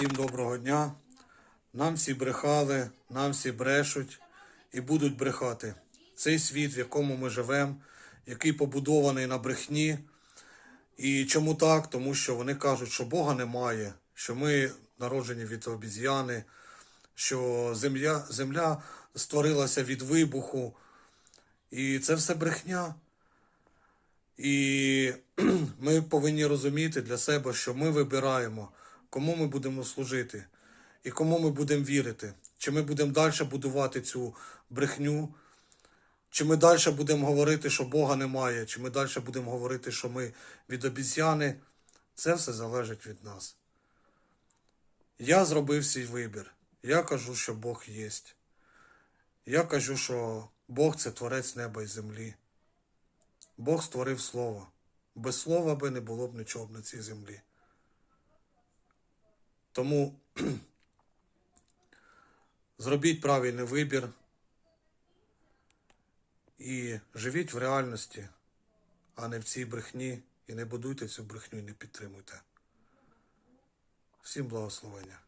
Всім доброго дня. Нам всі брехали, нам всі брешуть і будуть брехати. Цей світ, в якому ми живемо, який побудований на брехні. І чому так? Тому що вони кажуть, що Бога немає, що ми народжені від обіз'яни, що земля, земля створилася від вибуху. І це все брехня. І ми повинні розуміти для себе, що ми вибираємо, кому ми будемо служити і кому ми будемо вірити. Чи ми будемо далі будувати цю брехню, чи ми далі будемо говорити, що Бога немає, чи ми далі будемо говорити, що ми від обіцяни. Це все залежить від нас. Я зробив свій вибір. Я кажу, що Бог є. Я кажу, що Бог це творець неба і землі. Бог створив слово. Без слова би не було б нічого б на цій землі. Тому зробіть правильний вибір і живіть в реальності, а не в цій брехні, і не будуйте цю брехню і не підтримуйте. Всім благословення.